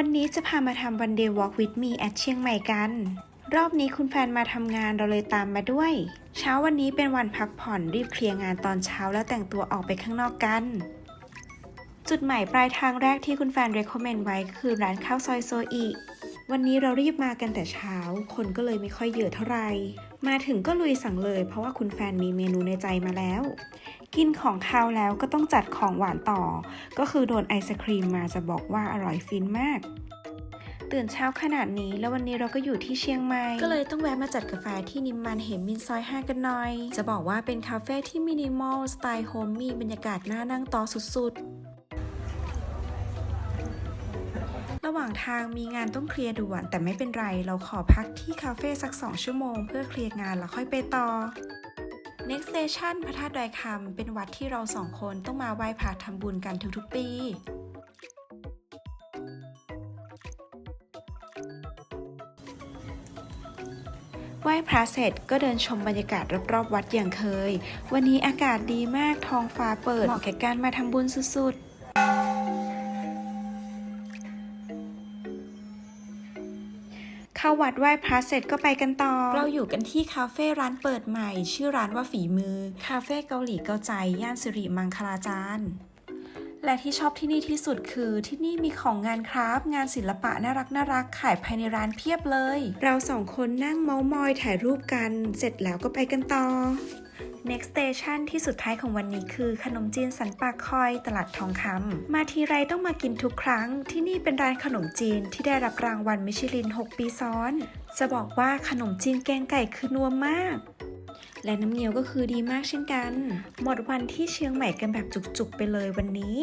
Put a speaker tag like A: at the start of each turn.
A: วันนี้จะพามาทำวันเดย์วอล์กวิดมีแอดเชียงใหม่กัน รอบนี้คุณแฟนมาทำงานเราเลยตามมาด้วย เช้าวันนี้เป็นวันพักผ่อนรีบเคลียร์งานตอนเช้าแล้วแต่งตัวออกไปข้างนอกกัน จุดหมายปลายทางแรกที่คุณแฟน recommend ไว้คือร้านข้าวซอยโซอิวันนี้เรารีบมากันแต่เช้า คนก็เลยไม่ค่อยเยอะเท่าไหร่ มาถึงก็ลุยสั่งเลย เพราะว่าคุณแฟนมีเมนูในใจมาแล้ว กินของคาวแล้วก็ต้องจัดของหวานต่อ ก็คือโดนไอศครีมมาจะบอกว่าอร่อยฟินมาก ตื่นเช้าขนาดนี้แล้ววันนี้เราก็อยู่ที่เชียงใหม่ ก็เลยต้องแวะมาจัดกาแฟที่นิมมันเหมินซอย 5 กันหน่อย จะบอกว่าเป็นคาเฟ่ที่มินิมอลสไตล์โฮมมี่บรรยากาศน่านั่งต่อสุดๆระหว่างทางมีงานต้องเคลียร์ด่วนแต่ไม่เป็นไร เราขอพักที่คาเฟ่สัก 2 ชั่วโมง เพื่อเคลียร์งานแล้วค่อยไปต่อ Next Station พระธาตุดอยคำเป็นวัดที่เราสองคนต้องมาไหว้พระทำบุญกันทุกๆปีไหว้พระเสร็จก็เดินชมบรรยากาศรอบๆวัดอย่างเคย วันนี้อากาศดีมากท้องฟ้าเปิดเหมาะแก่การมาทำบุญสุดๆ เข้าวัดไหว้พระเสร็จก็ไปกันต่อ เราอยู่กันที่คาเฟ่ร้านเปิดใหม่ ชื่อร้านว่าฝีมือ คาเฟ่เกาหลีเกาใจ ย่านสิริมังคลาจารย์และที่ชอบที่นี่ที่สุดคือที่นี่มีของงานคราฟต์งานศิลปะน่ารักน่ารักขายภายในร้านเพียบเลย เราสองคนนั่งเมาส์มอยถ่ายรูปกัน เสร็จแล้วก็ไปกันต่อ Next Station ที่สุดท้ายของวันนี้คือขนมจีนสันปากคอยตลาดทองคำมาทีไรต้องมากินทุกครั้ง ที่นี่เป็นร้านขนมจีนที่ได้รับรางวัลมิชลิน 6 ปีซ้อน จะบอกว่าขนมจีนแกงไก่คือนัวมาก และน้ำเงี้ยวก็คือดีมากเช่นกัน หมดวันที่เชียงใหม่กันแบบจุกๆไปเลยวันนี้